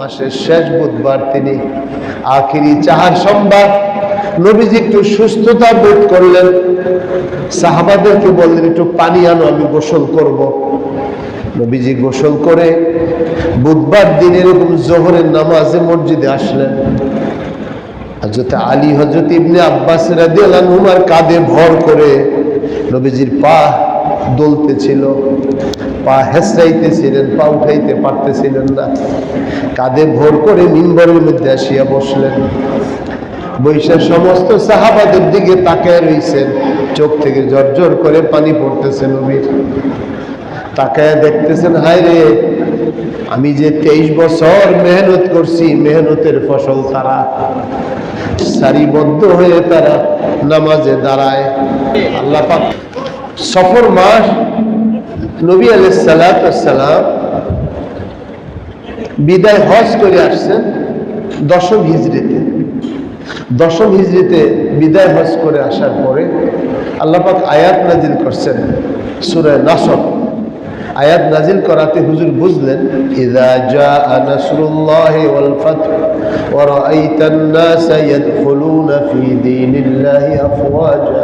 মাসের শেষ বুধবার তিনি আখিরি চাহার সম্বার নবীজি একটু সুস্থতা বোধ করলেন সাহাবাদেরকে বললেন, একটু পানি আনো, আমি গোসল করব। নবীজি গোসল করে বুধবার দিন এরকম জোহরের নামাজে মসজিদে আসলেন হজরত আলী হজরত ইবনে আব্বাস রাদিয়াল্লাহুমার কাঁধে ভর করে নবীজির পা দলতেছিল, পা হেসরাইতেছিলেন, পা উঠাইতে পারতেছিলেন না। কাঁধে ভর করে মিম্বরের মধ্যে আসিয়া বসলেন। বৈশাখ সমস্ত সাহাবাদের দিকে তাকায় রইছেন। চোখ থেকে ঝরঝর করে পানি পড়তেছে নবীর। তাকায় দেখতেছেন, হায় রে, আমি যে তেইশ বছর মেহনত করছি, মেহনতের ফসল তারা। সারিবদ্ধ হয়ে তারা নামাজে দাঁড়ায়। আল্লাহ সফর মাস নবী আলাইসালাম বিদায় হজ করে আসছেন দশম হিজড়িতে। দশম হিজড়িতে বিদায় হজ করে আসার পরে আল্লাহ পাক আয়াত নাজিল করছেন সুরায় নাসর। আয়াত নাজিল করাতে হুজুর বুঝলেন ইদা জা নাসরুল্লাহি ওয়াল ফাতহ ওয়া রাআইতান নাসা ইয়াদখুলুনা ফি দীনিল্লাহি আফওয়াজা।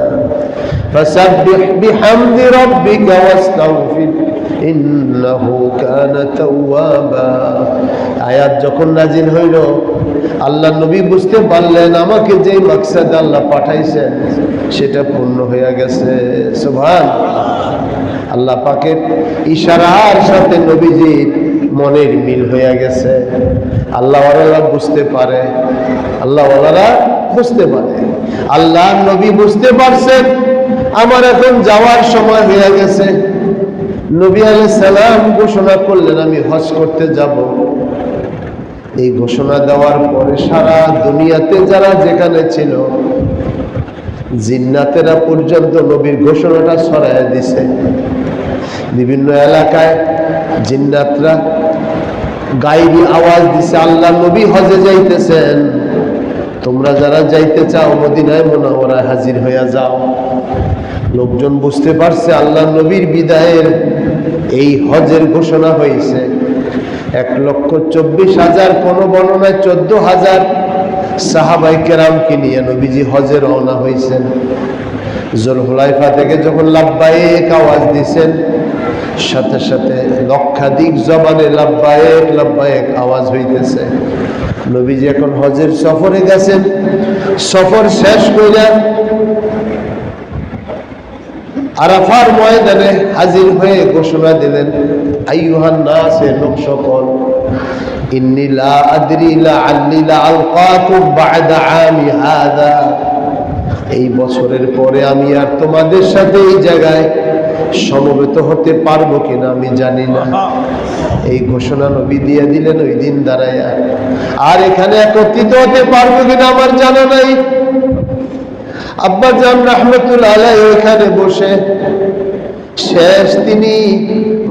ফাসাব্বিহ বিহামদি রাব্বিকা ওয়াস্তাগফির ইন্নাহু কানা তাওয়াবা আয়াত যখন নাজিল হইল, আল্লাহ নবী বুঝতে পারলেন, আমাকে যে মাকসাদ আল্লাহ পাঠাইছেন, সেটা পূর্ণ হয়ে গেছে। সুবহান। আল্লাহ পাকের ইশারার সাথে নবীজির মনের মিল হয়ে গেছে। আল্লাহ বুঝতে পারে আল্লাহ বুঝতে পারে। আল্লাহ নবী বুঝতে পারছেন আমার এখন যাওয়ার সময় হয়ে গেছে। নবী আলাই সালাম ঘোষণা করলেন, আমি হজ করতে যাব। এই ঘোষণা দেওয়ার পরে সারা দুনিয়াতে যারা যেখানে ছিল, জিন্নাতেরা পর্যন্ত নবীর ঘোষণাটা ছড়াইয়া দিছে। বিভিন্ন এলাকায় জিন্নাতরা গাইবি আওয়াজ দিছে, আল্লাহ নবী হজে যাইতেছেন। তোমরা যারা যাইতে চাও, মদিনায় মোনাওয়ারায় হাজির হইয়া যাও। লোকজন বুঝতে পারছে আল্লাহ নবীর বিদায়ের এই হজের ঘোষণা হয়েছে। এক লক্ষ চব্বিশ হাজার, কোন বর্ণনায় চোদ্দ হাজার সাহাবাই কেরামকে নিয়ে নবীজি হজে রওনা হয়েছেন। জোরহুলাইফা থেকে যখন লাভবায়েক আওয়াজ দিছেন সাথে সাথে লক্ষাধিক জবানে লাভবায়েক লাভবায়েক আওয়াজ হইতেছে। নবীজি এখন হজের সফরে গেছেন। সফর শেষ করে আরাফার ময়দানে হাজির হয়ে ঘোষণা দিলেন, আইয়ুহান নাসে, লোক সকল, ইন্নি লা আদরি লা আল্লি বা'দা আমি হাদা। এই বছরের পরে আমি আর তোমাদের সাথে এই জায়গায় সমবেত হতে পারব কিনা আমি জানি না। এই ঘোষণা নবী দিয়ে দিলেন, ওই দিন দাঁড়ায়। আর এখানে একত্রিত হতে পারব কিনা আমার জানা নাই। আব্বা জান রহমতুল আলাই ওইখানে বসে। শেষ তিনি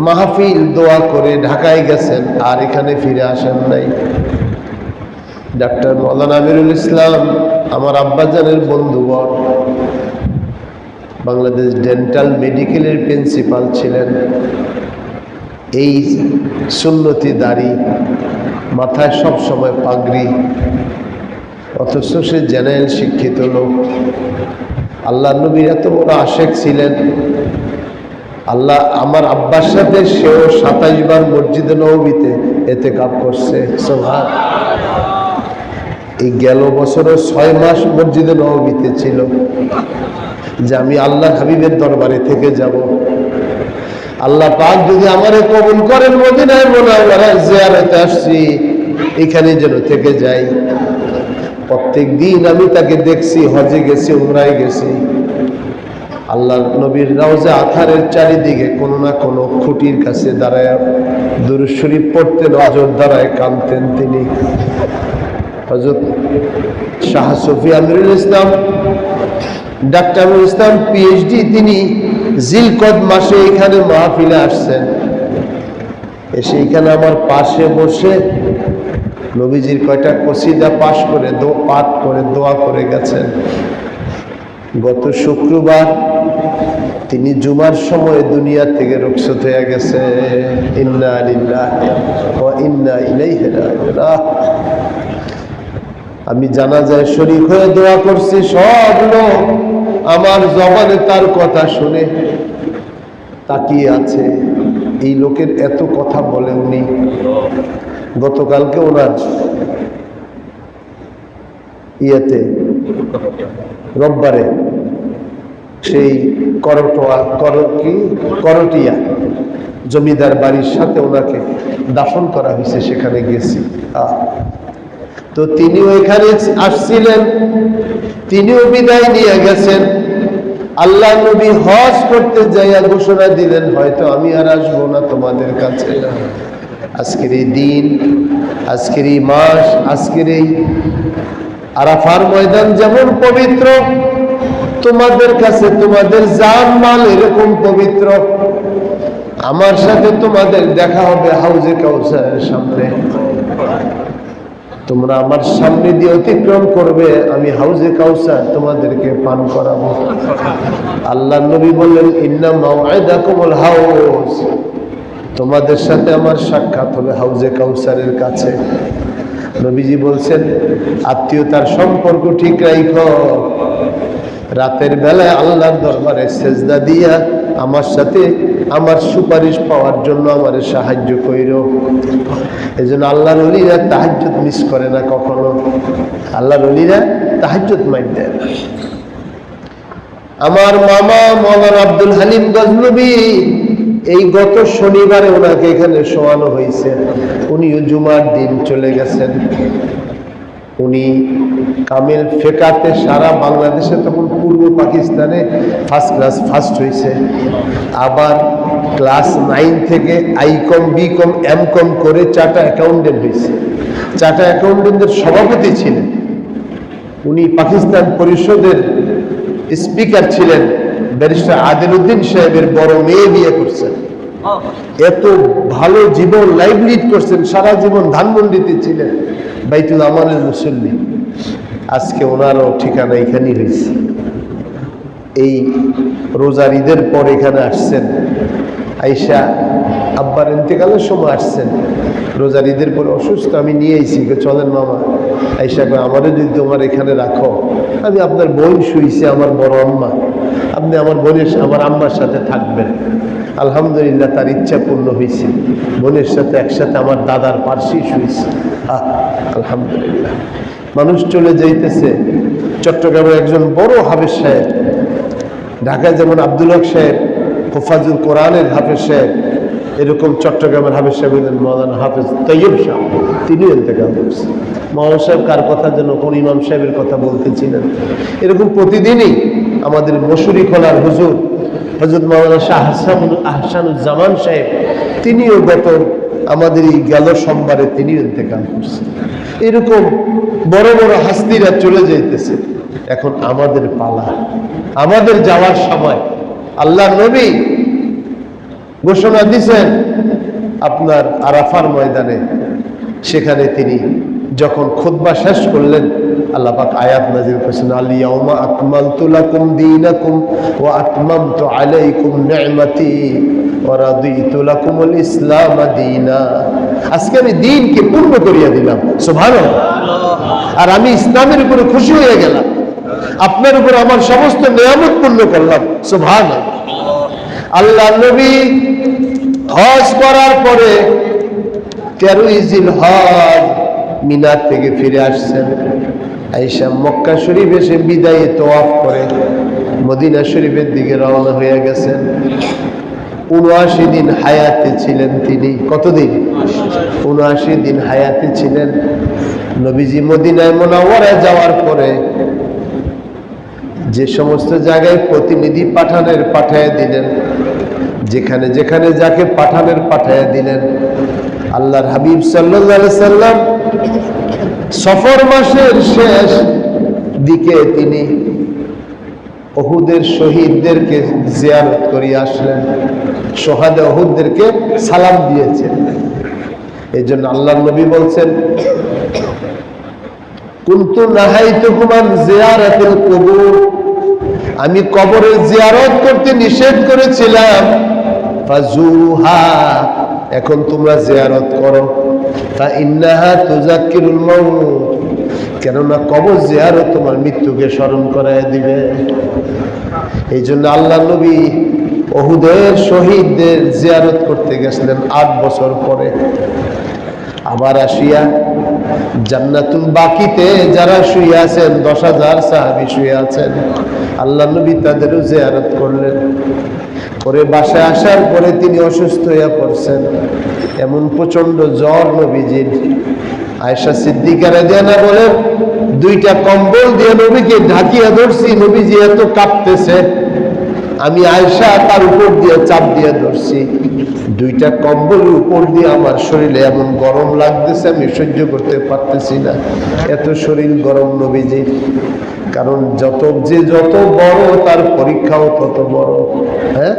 মাহফিল দোয়া করে ঢাকায় গেছেন, আর এখানে ফিরে আসেন নাই। ডাক্তার মৌলানা আমিরুল ইসলাম, আমার আব্বাজানের বন্ধুবর, বাংলাদেশ ডেন্টাল মেডিকেলের প্রিন্সিপাল ছিলেন। এই সুন্নতি দাড়ি মাথায় সব সময় পাগড়ি। অথচ সে জেনারেল শিক্ষিত লোক। আল্লাহ নবীর এত বড় আশেক ছিলেন। আল্লাহ আমার আব্বার সাথে সেও সাতাইশ বার মসজিদে নবীতে এতে কাপ করছে এই গেল বছরও ছয় মাস মসজিদে নবীতে ছিল। যে আমি আল্লাহ হাবিবের দরবারে থেকে যাব। আল্লাহ পাক যদি আমারে কবুল করেন মদিনায় মোনাওয়ারায় জিয়ারতে আসছি, এখানে যেন থেকে যাই। প্রত্যেক দিন আমি তাকে দেখছি, হজে গেছি, উমরায় গেছি। আল্লাহ নবীর রাউজে আথারের চারিদিকে কোনো না কোনো খুঁটির কাছে দাঁড়ায় দুরুদ শরীফ পড়তেন, অজর দ্বারায় কাঁদতেন তিনি। হজরত শাহ সফি আমিরুল ইসলাম, ডাক্তার ইসলাম পিএইচডি তিনি জিলকদ মাসে এখানে মাহফিলে আসছেন। এসে এখানে আমার পাশে বসে নবীজির কয়টা কসিদা পাশ করে দো, পাঠ করে দোয়া করে গেছেন। গত শুক্রবার তিনি জুমার সময় দুনিয়া থেকে রুখসত হয়ে গেছে। ইন্না ইন্না আমি জানা যায় শরীক হয়ে দোয়া করছি, সব লোক আমার জবানে তার কথা শুনে তাকিয়ে আছে। এই লোকের এত কথা বলে উনি গতকালকে ওনার ইয়েতে, রোববারে সেই করটোয়া কর কি? করটিয়া জমিদার বাড়ির সাথে ওনাকে দাফন করা হয়েছে, সেখানে গেছি। তো তিনিও এখানে আসছিলেন, তিনিও বিদায় নিয়ে গেছেন। আল্লাহ নবী হজ করতে যাইয়া ঘোষণা দিলেন, হয়তো আমি আর আসব না তোমাদের কাছে। আজকের এই দিন, আজকের এই মাস, আজকের এই আরাফার ময়দান যেমন পবিত্র, তোমাদের কাছে তোমাদের জান মাল এরকম পবিত্র। আমার সাথে তোমাদের দেখা হবে হাউজে কাউসারের সামনে। তোমরা আমার সামনে দিয়ে অতিক্রম করবে, আমি হাউজে কাউসার তোমাদেরকে পান করাবো। আল্লাহ নবী বললেন ইন্না মাওয়াইদাকুমুল হাউজ। তোমাদের সাথে আমার সাক্ষাৎ হবে হাউজে কাউসারের কাছে। নবীজি বলছেন, আত্মীয়তার সম্পর্ক ঠিক রাইখো। রাতের বেলায় আল্লাহর দরবারে সেজদা দিয়া আমার সাথে আমার সুপারিশ পাওয়ার জন্য আমার সাহায্য কইর। এই জন্য আল্লাহর অলিরা তাহাজ্জুদ মিস করে না কখনো। আল্লাহর অলিরা তাহাজ্জুদ মাইন দেয় না। আমার মামা মৌলানা আব্দুল হালিম গজনবী এই গত শনিবারে ওনাকে এখানে শোয়ানো হয়েছে। উনিও জুমার দিন চলে গেছেন। উনি কামেল ফেকাতে সারা বাংলাদেশে তখন পূর্ব পাকিস্তানে ফার্স্ট ক্লাস ফার্স্ট হয়েছে আবার ক্লাস নাইন থেকে I com B com M com করে চার্টা অ্যাকাউন্টেন্ট হয়েছে চার্টা অ্যাকাউন্টেন্টের সভাপতি ছিলেন। উনি পাকিস্তান পরিষদের স্পিকার ছিলেন। ব্যারিস্টার আদিল উদ্দিন সাহেবের বড় মেয়ে বিয়ে করছেন এত ভালো জীবন লাইফ লিড করছেন, সারা জীবন ধানমন্ডিতে ছিলেন বাইতুল আমানের মুসল্লি। আজকে ওনারও ঠিকানা এখানেই হয়েছে। এই রোজার ঈদের পর এখানে আসছেন। আইসা আব্বার ইন্তেকালের সময় আসছেন। রোজার ঈদের পর অসুস্থ, আমি নিয়ে আইছি। চলেন মামা। আইসা আমারও যদি তোমার এখানে রাখো। আমি আপনার বোন শুইছি, আমার বড় আম্মা। আপনি আমার বোনের আমার আম্মার সাথে থাকবেন। আলহামদুলিল্লাহ তার ইচ্ছা পূর্ণ হয়েছে। বোনের সাথে একসাথে আমার দাদার পার্শ্বেই শুয়েছে। আলহামদুলিল্লাহ। মানুষ চলে যাইতেছে। চট্টগ্রামের একজন বড় হাফেজ সাহেব, ঢাকায় যেমন আব্দুল হক সাহেব, হোফাজুল কোরআনের হাফেজ সাহেব, এরকম চট্টগ্রামের হাফেজ সাহেব হলেন মৌলানা হাফেজ তৈয়ব সাহেব তিনিও ইন্তেকাল করছেন মৌলানা সাহেব কার কথা যেন কোন ইমাম সাহেবের কথা বলতেছিলেন এরকম প্রতিদিনই আমাদের মসুরি খোলার হুজুর হজরত মৌলানা শাহ হাসান আহসানুজ্জামান সাহেব, তিনিও গত আমাদের এই গেল সোমবারে তিনিও ইন্তেকাল করছেন। এরকম বড় বড় হাস্তিরা চলে যাইতেছে। এখন আমাদের পালা, আমাদের যাওয়ার সময় আল্লাহ নবী ঘোষণা দিছেন, আপনার আরাফার ময়দানে সেখানে তিনি যখন খুতবা শেষ করলেন আল্লাহ পাক আয়াত নাজির করেছেন আলিয়াউমা আকমালতু লাকুম দীনাকুম ওয়া আতমামতু আলাইকুম নি'মাতি ওয়া রাদিতু লাকুমুল ইসলাম দীনা। আজকে আমি দিনকে পূর্ণ করিয়া দিলাম, সুবহানাল্লাহ। আর আমি ইসলামের উপরে খুশি হয়ে গেলাম, আপনার উপর আমার সমস্ত নিয়ামত পূর্ণ করলাম, সুবহানাল্লাহ। আল্লাহ নবী হজ করার পরে তেরোই জিল হজ মিনার থেকে ফিরে আসছেন। আইসা মক্কা শরীফ এসে বিদায় তোয়াফ করে মদিনা শরীফের দিকে রওনা হয়ে গেছেন। উনআশি দিন হায়াতে ছিলেন তিনি। কতদিন? উনআশি দিন হায়াতে ছিলেন। নবীজি মদিনায় মোনাওয়ারায় যাওয়ার পরে যে সমস্ত জায়গায় প্রতিনিধি পাঠানের পাঠায় দিলেন, যেখানে যেখানে যাকে পাঠানের পাঠায় দিলেন, আল্লাহর হাবিব সাল্লাহ সাল্লাম সফর মাসের শেষ দিকে তিনি অহুদের শহীদদেরকে জিয়ারত করিয়ে আসলেন। সোহাদে অহুদদেরকে সালাম দিয়েছেন। এই জন্য আল্লাহ নবী বলছেন, কুন্তু নাহাইতুকুম আন জিয়ারাতিল কুবুর। আমি কবরের জিয়ারত করতে নিষেধ করেছিলাম। এখন তোমরা জিয়ারত করো। তা ইন্নাহা তুজাক্কিরুল মাউত, কেননা কবর জিয়ারত তোমার মৃত্যুকে স্মরণ করায় দিবে। এই জন্য আল্লাহ নবী ওহুদের শহীদদের জিয়ারত করতে গেছিলেন আট বছর পরে। আবার আসিয়া জান্নাতুল বাকিতে যারা শুয়ে আছেন, দশ হাজার সাহাবি শুয়ে আছেন, আল্লাহ নবী তাদেরও জিয়ারত করলেন। করে বাসায় আসার পরে তিনি অসুস্থ হয়ে পড়ছেন। এমন প্রচণ্ড জ্বর নবীজির। আয়সা সিদ্দিকারা বলেন, দুইটা কম্বল দিয়ে নবীকে ঢাকিয়া ধরছি, নবীজি এত কাঁপতেছে। আমি আয়সা তার উপর দিয়ে চাপ দিয়ে ধরছি। দুইটা কম্বলের উপর দিয়ে আমার শরীরে এমন গরম লাগতেছে, আমি সহ্য করতে পারতেছি না। এত শরীর গরম নবীজির। কারণ যত যে যত বড় তার পরীক্ষাও তত বড়। হ্যাঁ?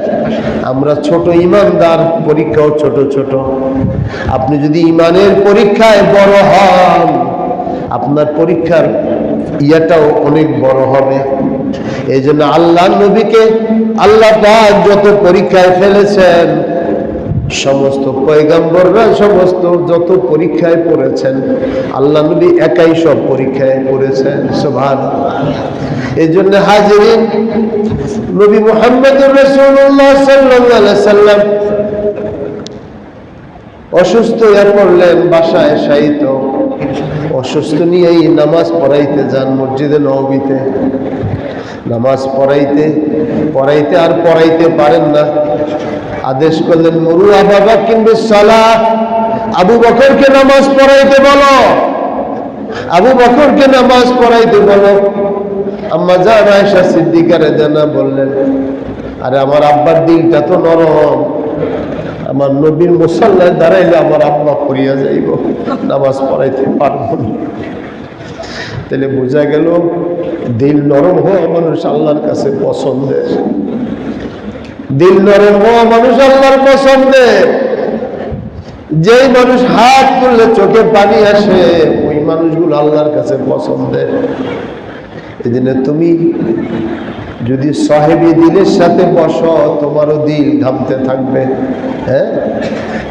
আমরা ছোট ইমানদার, পরীক্ষাও ছোট ছোট। আপনি যদি ইমানের পরীক্ষায় বড় হন, আপনার পরীক্ষার ইয়াটাও অনেক বড় হবে। এই জন্য আল্লাহ নবীকে আল্লাহ যত পরীক্ষায় ফেলেছেন সমস্ত পয়গাম্বররা সমস্ত যত পরীক্ষায় পড়েছেন, আল্লাহ নবী একাই সব পরীক্ষায় পড়েছেন সোভান এই জন্য হাজিরিন, নবী মোহাম্মদ রসুল্লাহ সাল্লাহ সাল্লাম অসুস্থ হয়ে পড়লেন, বাসায় সাহিত অসুস্থ নিয়েই নামাজ পড়াইতে যান মসজিদে নবীতে নামাজ পড়াইতে পড়াইতে আর পড়াইতে পারেন না। আদেশ করলেন মরু বাবা কিংবা সালা, আবু বকরকে নামাজ পড়াইতে বলো। আবু বকরকে নামাজ পড়াইতে বলো। আম্মা জান আয়সা সিদ্দিকারে জানা বললেন, আরে আমার আব্বার দিলটা তো নরম। আমার নবীর মুসাল্লায় দাঁড়াইলে আমার আব্বা পড়িয়া যাইব, নামাজ পড়াইতে পারব তাহলে বোঝা গেল, দিল নরম হওয়া মানুষ আল্লাহর কাছে পছন্দের। দিল নরম হওয়া মানুষ আল্লাহর পছন্দের যেই মানুষ হাত তুললে চোখে পানি আসে, ওই মানুষগুলো আল্লাহর কাছে পছন্দের জন্য তুমি যদি সাহেবী দিলের সাথে বসো, তোমারও দিল ঘামতে থাকবে। হ্যাঁ?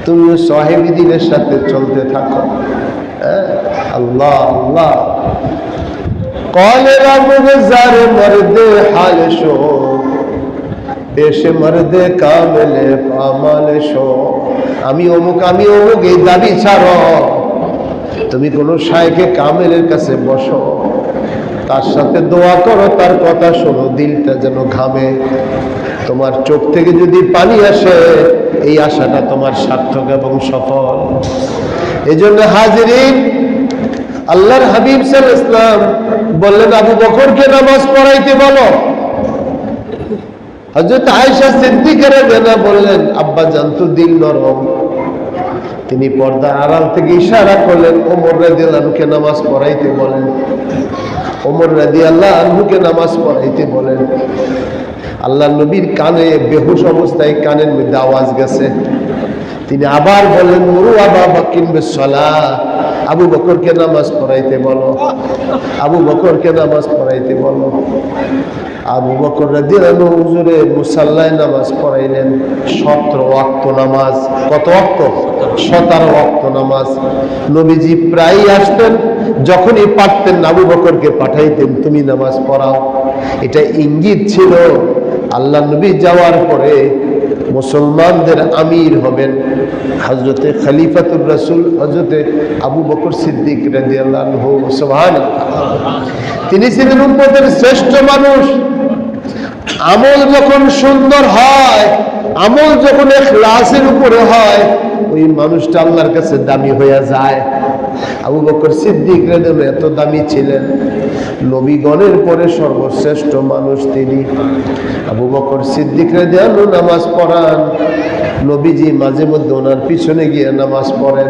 তুমি সাহেবী দিলের সাথে চলতে থাকো। হ্যাঁ? আল্লাহ আল্লাহ। কলে রব জারে মর্দে হাল পেশ মর্দে কামেলে পামালে শো আমি অমুক আমি অমুক, এই দাবি ছাড়ো। তুমি কোনো সাইকে কামেলের কাছে বসো। তার সাথে দোয়া করো, তার কথা শোনো, দিলটা যেন ঘামে। তোমার চোখ থেকে যদি পানি আসে, এই আশাটা তোমার সার্থক এবং সফল। এই জন্য হাজিরিন, আল্লাহর হাবিব সাল ইসলাম বললেন, আবু বকরকে নামাজ পড়াইতে বলো। হজরত আয়সা সিদ্দিকেরা বললেন, আব্বা দিল নরম। তিনি পর্দার আড়াল থেকে ইশারা করলেন, ওমর রাদিয়াল্লাহুকে নামাজ পড়াইতে বলেন। ওমর রাজি আল্লাহ আনহুকে নামাজ পড়াইতে বলেন। আল্লাহ নবীর কানে বেহুশ অবস্থায় কানের মধ্যে আওয়াজ গেছে। তিনি আবার বলেন মরু আবা বাকিন বেসলা আবু বকরকে নামাজ পড়াইতে বলো। আবু বকরকে নামাজ পড়াইতে বলো। আবু বকর রাদিয়াল্লাহু হুজুরে মুসাল্লায় নামাজ পড়াইলেন। সতেরো ওয়াক্ত নামাজ। কত ওয়াক্ত? সতেরো ওয়াক্ত নামাজ। নবীজি প্রায় আসতেন। যখনই পারতেন আবু বকরকে পাঠাইতেন, তুমি নামাজ পড়াও। এটা ইঙ্গিত ছিল আল্লাহ নবী যাওয়ার পরে মুসলমানদের আমির হবেন হজরতে খলিফাতুর রসুল হজরতে আবু বকর সিদ্দিক সুবহানাল্লাহ। তিনি ছিলেন উম্মতের শ্রেষ্ঠ মানুষ। আমল যখন সুন্দর হয়, আমল যখন ক্লাসের উপরে হয়, ওই মানুষটা আল্লাহর কাছে দামি হয়ে যায়। আবু বকর সিদ্দিক এত দামি ছিলেন। নবীগণের পরে সর্বশ্রেষ্ঠ মানুষ তিনি। আবু বকর সিদ্দিক রেদিয়ানু নামাজ পড়ান। নবীজি মাঝে মধ্যে ওনার পিছনে গিয়ে নামাজ পড়েন।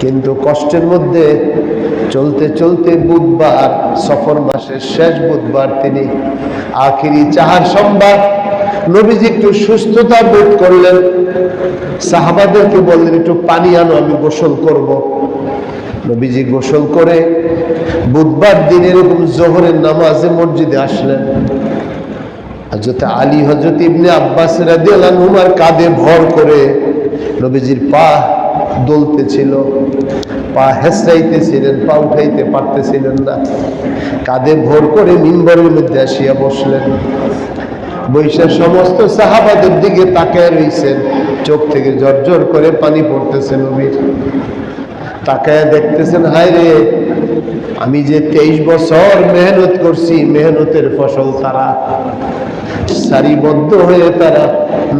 কিন্তু কষ্টের মধ্যে চলতে চলতে বুধবার, সফর মাসের শেষ বুধবার তিনি আখিরি চাহার সম্বাদ নবীজি একটু সুস্থতা বোধ করলেন। সাহাবাদেরকে বললেন, একটু পানি আনো, আমি গোসল করব। নবীজি গোসল করে বুধবার দিন এরকম জোহরের নামাজে মসজিদে আসলেন। হজরত আলী হজরত ইবনে আব্বাস রাদিয়াল্লাহুমার কাঁধে ভর করে নবীজির পা দলতেছিল, পা হেসরাইতেছিলেন পা উঠাইতে পারতেছিলেন না। কাঁধে ভর করে মিম্বরের মধ্যে আসিয়া বসলেন। বৈশাখ সমস্ত সাহাবাদের দিকে তাকায় রইছেন। চোখ থেকে জর্জর করে পানি পড়তেছে নবীর। তাকায় দেখতেছেন হায় রে আমি যে তেইশ বছর মেহনত করছি, মেহনতের ফসল তারা সারিবদ্ধ হয়ে তারা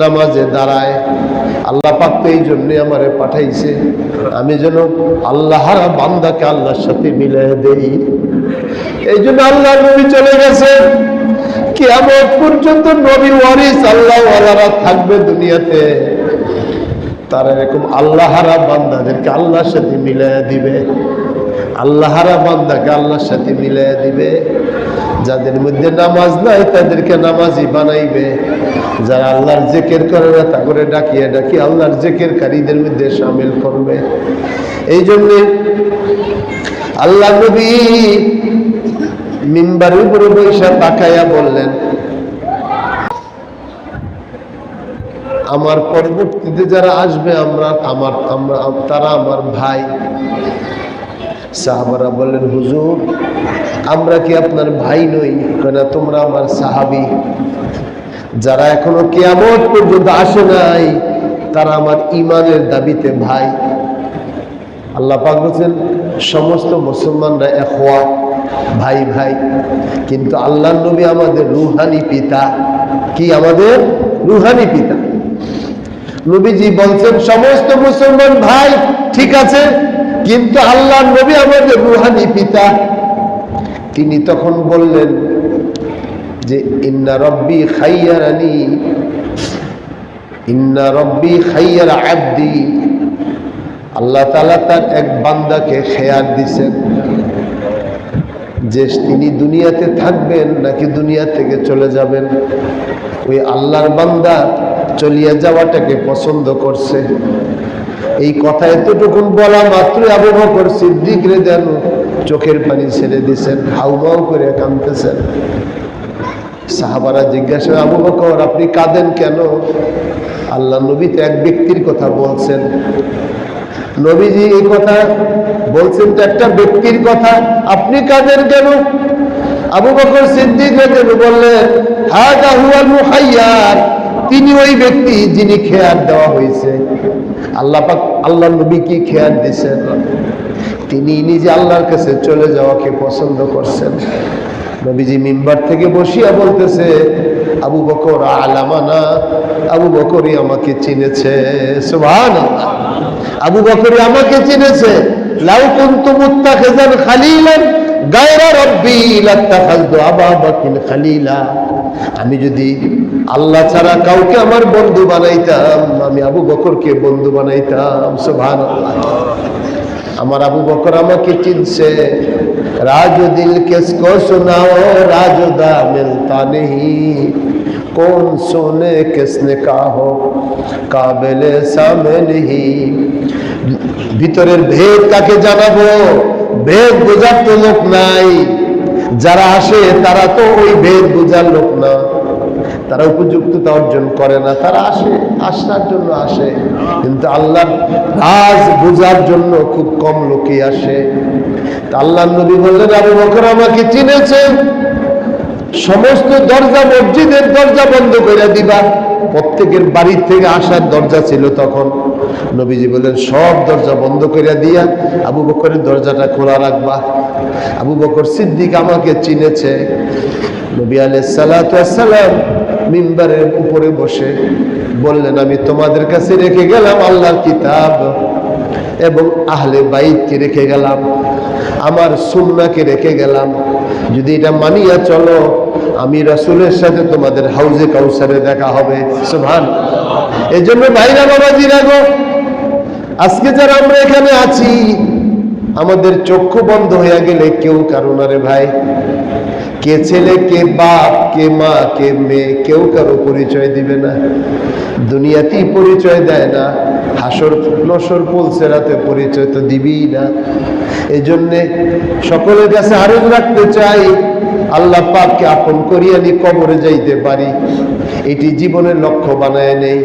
নামাজে দাঁড়ায়। আল্লাহ পাক তো এই জন্যে আমারে পাঠাইছে। আমি যেন আল্লাহরা বান্দাকে আল্লাহর সাথে মিলে দেই। এই জন্য আল্লাহ নবী চলে গেছে। কিয়ামত পর্যন্ত নবী ওয়ারিস আল্লাহ ওয়ালারা থাকবে দুনিয়াতে। তারা এরকম আল্লাহারা বান্দাদেরকে আল্লাহর সাথে মিলাইয়া দিবে। আল্লাহারা বান্দাকে আল্লাহর সাথে মিলাইয়া দিবে। যাদের মধ্যে নামাজ নাই, তাদেরকে নামাজি বানাইবে। যারা আল্লাহর জেকের করে না তা করে ডাকিয়ে ডাকি আল্লাহর জেকের কারীদের মধ্যে সামিল করবে। এই জন্যে আল্লাহ নবী মিম্বারের উপরে বৈশা তাকাইয়া বললেন, আমার পরবর্তীতে যারা আসবে, আমরা, আমার, আমরা, তারা আমার ভাই। সাহাবারা বললেন, হুজুর, আমরা কি আপনার ভাই নই? কেনা তোমরা আমার সাহাবি। যারা এখনও কেয়ামত পর্যন্ত আসে নাই, তারা আমার ইমানের দাবিতে ভাই। আল্লাহ পাক বলছেন, সমস্ত মুসলমানরা একওয়া ভাই ভাই। কিন্তু আল্লাহ নবী আমাদের রুহানি পিতা। কি আমাদের? রুহানি পিতা। নবীজি বলছেন, সমস্ত মুসলমান ভাই, ঠিক আছে? কিন্তু আল্লাহ নবী আমাদের রুহানি পিতা। তিনি তখন বললেন যে, ইন্না রব্বি খাইয়ারানি, ইন্না রব্বি খাইয়ার আব্দি। আল্লাহ তালা তার এক বান্দাকে খেয়ার দিছেন যে, তিনি দুনিয়াতে থাকবেন নাকি দুনিয়া থেকে চলে যাবেন? ওই আল্লাহর বান্দা চলিয়া যাওয়াটাকে পছন্দ করছে। এই কথা এতটুকু বলা মাত্রই আবু বকর সিদ্দিক রে দেন চোখের পানি ছেড়ে দিছেন হাউমাউ করে কাঁদতেছেন। সাহাবারা জিজ্ঞাসা আবু বকর, আপনি কাঁদেন কেন? আল্লাহ নবী তো এক ব্যক্তির কথা বলছেন। নবীজি এই কথা বলছেন তো একটা ব্যক্তির কথা, আপনি কাঁদেন কেন? আবু বকর সিদ্দিক বললেন মুহাইয়ার। তিনি ওই ব্যক্তি যিনি খেয়ার দেওয়া হয়েছে। আল্লাহ আল্লাহ নবী কি খেয়ার দিয়েছেন তিনি নিজে আল্লাহর কাছে চলে যাওয়াকে পছন্দ করছেন। নবীজি মিম্বার থেকে বসিয়া বলতেছে, আবু বকর আলামানা, আবু বকরই আমাকে চিনেছে। আবু বকরই আমাকে চিনেছে। লাউ আমি যদি আল্লাহ ছাড়া কাউকে আমার বন্ধু বানাইতাম, আমি আবু বকরকে বন্ধু বানাইতাম, সুবহানাল্লাহ। আমার আবু বকর আমাকে চিনছে, রাজ দিল কিসকো সুনাও রাজদা মিলতা নেহি। কোন সোনে কিসনে কাহো, কাবেলে সামে নেহি। ভিতরের ভেদ কাকে জানাব, ভেদ বোঝার তো লোক নাই। যারা আসে তারা তো ওই ভেদ বোঝার লোক না। তারা উপযুক্ততা অর্জন করে না, তারা আসে, আসার জন্য আসে। কিন্তু আল্লাহর রাজ বোঝার জন্য খুব কম লোকই আসে। আল্লাহ নবী বললেন, আবু বকর আমাকে চিনেছে। সমস্ত দরজা মসজিদের দরজা বন্ধ করে দিবা। প্রত্যেকের বাড়ির থেকে আসার দরজা ছিল তখন। নবীজি বললেন, সব দরজা বন্ধ করে দিয়া আবু বকরের দরজাটা খোলা রাখবা। আবু বকর সিদ্দিক আমাকে চিনেছে। নবী আলাইসালাম মিম্বারের উপরে বসে বললেন, আমি তোমাদের কাছে রেখে গেলাম আল্লাহর কিতাব এবং আহলে বাইককে রেখে গেলাম, আমার সুন্নাকে রেখে গেলাম। যদি এটা মানিয়া চলো, আমি রাসুলের সাথে তোমাদের হাউজে কাউসারে দেখা হবে। সুভান এই জন্য ভাইরা বাবাজি রাখো আজকে যারা আমরা এখানে আছি আমাদের চক্ষু বন্ধ হয়ে গেলে কেউ কারও না রে ভাই। কে ছেলে, কে বাপ, কে মা, কে মেয়ে, কেউ কারও পরিচয় দিবে না। দুনিয়াতেই পরিচয় দেয় না। হাসর, নসর পলসেরাতে পরিচয় তো দিবেই না। এই জন্যে সকলের কাছে আরজ রাখতে চাই। আল্লাহ পাককে আপন করি আমি কবরে যাইতে পারি। এটি জীবনের লক্ষ্য বানায় নেই।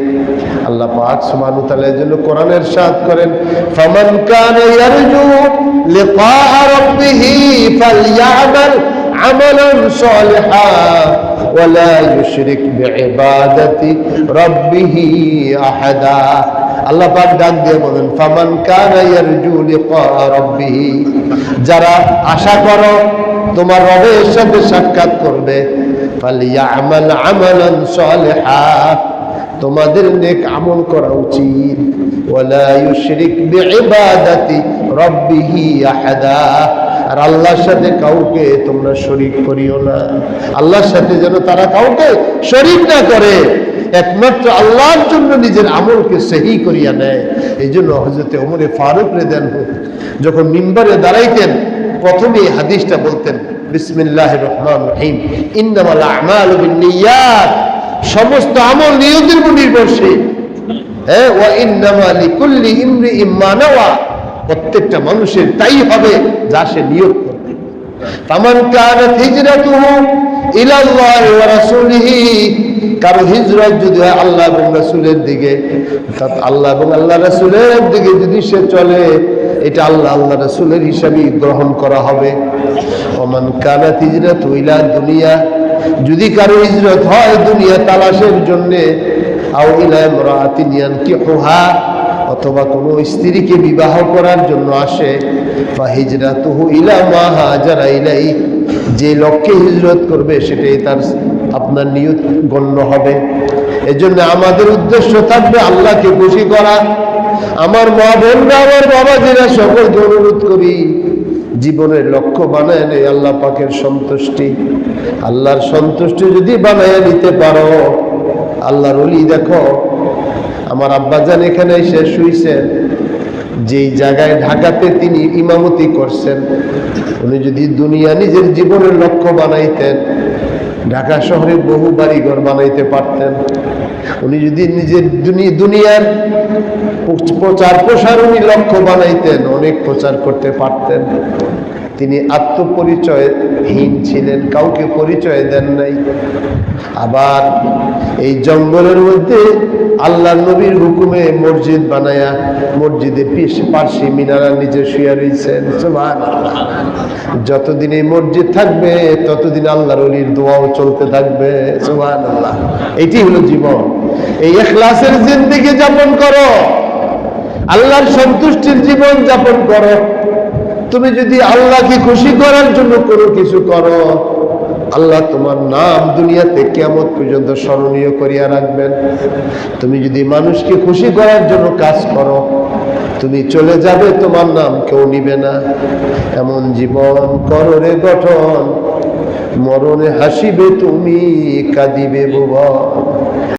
আল্লাহ পাক সুবহানাহু তাআলা জন্য কোরআনের সাথ করেন, ফামান কানা ইয়ারজু লিকা রাব্বিহি ফালইআমাল আমালান সালিহা ওয়া লা ইউশরিক বিইবাদাতি রাব্বিহি আহাদা। আল্লাহ পাক ডাক দিয়ে বলেন, ফামান লিকা যারা আশা করো তোমার রবের সাথে সাক্ষাৎ করবে আমালান সালিহা? তোমাদের নেক আমল করা উচিত। ওয়ালা ইউশরিক বিইবাদাতি রাব্বিহি আহাদা? আর আল্লাহর সাথে কাউকে তোমরা শরিক করিও না। আল্লাহর সাথে যেন তারা কাউকে শরিক না করে। একমাত্র আল্লাহর জন্য নিজের আমলকে সহি করিয়া নেয়। এই জন্য হজরতে অমরে ফারুক রেদেন যখন মিম্বারে দাঁড়াইতেন, প্রথমে এই হাদিসটা বলতেন বিসমিল্লাহ রহমান রহিম, ইন্নামাল আমালু বিন্নিয়াত। সমস্ত আমল নিয়তের উপর নির্ভরশীল। হ্যাঁ ওয়া ইন্নামা লিকুল্লি ইমরিইম মা নাওয়া। প্রত্যেকটা মানুষের তাই হবে যা সে নিয়োগ করবে। ফামান কানাত হিজরাতুহু ইলা ওয়া রাসূলিহি। কারও হিজরত যদি হয় আল্লাহ এবং রাসূলের দিকে, অর্থাৎ আল্লাহ এবং আল্লাহ রাসূলের দিকে যদি সে চলে, এটা আল্লাহ আল্লাহ রাসূলের হিসাবে গ্রহণ করা হবে। ওমান কানাত হিজরাতু ইলা দুনিয়া। যদি কারও হিজরত হয় দুনিয়া তালাশের জন্যে, আও ইলা ইমরাআতিন ইয়ানকিহুহা, অথবা কোনো স্ত্রীকে বিবাহ করার জন্য আসে বা হিজরা হিজরাতুহু ইলা মা হাজারা ইলাই যে লক্ষ্যে হিজরত করবে সেটাই তার আপনার নিয়ত গণ্য হবে। এজন্য আমাদের উদ্দেশ্য থাকবে আল্লাহকে খুশি করা। আমার মা বোনরা, আমার বাবা বাবাজিরা সকলকে অনুরোধ করি, জীবনের লক্ষ্য বানায় নেই আল্লাহ পাকের সন্তুষ্টি। আল্লাহর সন্তুষ্টি যদি বানায় নিতে পারো, আল্লাহর অলি দেখো। আমার আব্বাজান এখানে এসে শুইছেন। যেই জায়গায় ঢাকাতে তিনি ইমামতি করছেন, উনি যদি দুনিয়া নিজের জীবনের লক্ষ্য বানাইতেন, ঢাকা শহরে বহু বাড়িঘর বানাইতে পারতেন, উনি যদি নিজের দুনি- দুনিয়ার প্রচার প্রসার উনি লক্ষ্য বানাইতেন, অনেক প্রচার করতে পারতেন। তিনি আত্মপরিচয়হীন ছিলেন, কাউকে পরিচয় দেন নাই। আবার এই জঙ্গলের মধ্যে আল্লাহ নবীর হুকুমে মসজিদ বানায়া, মসজিদে পিস পার্সি মিনারা নিচে শুয়ে রয়েছেন। যতদিন এই মসজিদ থাকবে, ততদিন আল্লাহর অলির দোয়াও চলতে থাকবে সুবাহ আল্লাহ এটি হলো জীবন। এই এখলাসের জিন্দিগি যাপন করো। আল্লাহর সন্তুষ্টির জীবন যাপন করো। তুমি যদি আল্লাহকে খুশি করার জন্য কোনো কিছু করো, আল্লাহ তোমার নাম দুনিয়াতে কেমন পর্যন্ত স্মরণীয় করিয়া রাখবেন। তুমি যদি মানুষকে খুশি করার জন্য কাজ করো, তুমি চলে যাবে, তোমার নাম কেউ নিবে না। এমন জীবন করো রে গঠন, মরণে হাসিবে তুমি, কাঁদিবে ভুবন